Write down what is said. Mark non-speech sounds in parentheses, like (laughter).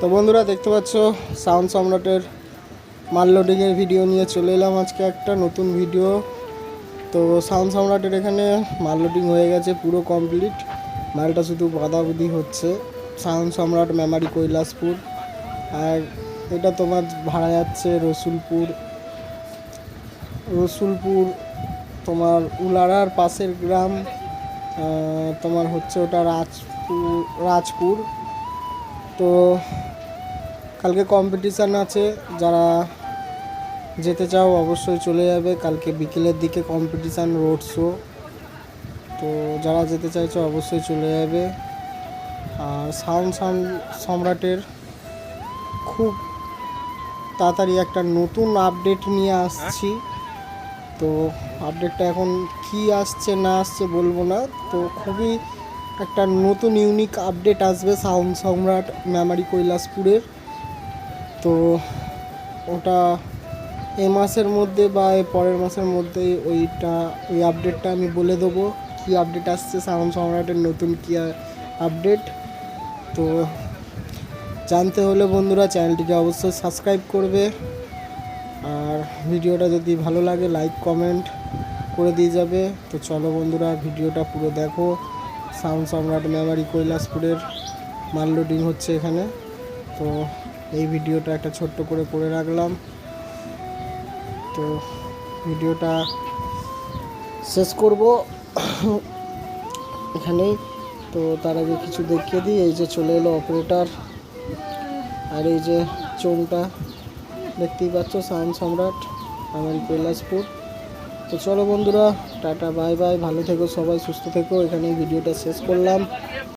তো বন্ধুরা, দেখতে পাচ্ছ, সাউন্ড সম্রাটের মাল লোডিংয়ের ভিডিও নিয়ে চলে এলাম আজকে একটা নতুন ভিডিও। তো সাউন্ড সম্রাটের এখানে মাল লোডিং হয়ে গেছে পুরো কমপ্লিট মালটা শুধু বাঁধাবুদি হচ্ছে। সাউন্ড সম্রাট মেমারি কৈলাসপুর। আর এটা তোমার ভাড়া যাচ্ছে রসুলপুর। রসুলপুর তোমার উলারার পাশের গ্রাম। তোমার হচ্ছে ওটা রাজপুর রাজপুর। তো কালকে কম্পিটিশান আছে, যারা যেতে চাও অবশ্যই চলে যাবে। কালকে বিকেলের দিকে কম্পিটিশান রোড শো তো যারা যেতে চাইছো অবশ্যই চলে যাবে। আর সাউন্ড সাউন্ড সম্রাটের খুব তাড়াতাড়ি একটা নতুন আপডেট নিয়ে আসছি। তো আপডেটটা এখন কি আসছে, না আসছে বলব না। তো খুবই একটা নতুন ইউনিক আপডেট আসবে সাউন্ড সম্রাট মেমারি কৈলাসপুরের। তো ওটা এ মাসের মধ্যে বা এ পরের মাসের মধ্যে ওইটা, ওই আপডেটটা আমি বলে দেবো। কী আপডেট আসছে সাউন্ড সম্রাটের নতুন কী আপডেট তো জানতে হলে বন্ধুরা চ্যানেলটিকে অবশ্যই সাবস্ক্রাইব করবে। আর ভিডিওটা যদি ভালো লাগে লাইক কমেন্ট করে দিয়ে যাবে। তো চলো বন্ধুরা, ভিডিওটা পুরো দেখো। সাউন্ড সম্রাট মেমারি কৈলাসপুরের মাল লোডিং হচ্ছে এখানে। তো এই ভিডিওটা একটা ছোট্ট করে করে রাখলাম। তো ভিডিওটা শেষ করব। (coughs) এখানেই। তো তার আগে কিছু দেখিয়ে দিই। এই যে চলে এলো অপারেটর আর এই যে চোংটা দেখতেই পাচ্ছ সাউন্ড সম্রাট আমার কৈলাসপুর। তো চলো বন্ধুরা, টাটা, বাই বাই। ভালো থেকো সবাই, সুস্থ থেকো। এখানেই ভিডিওটা শেষ করলাম।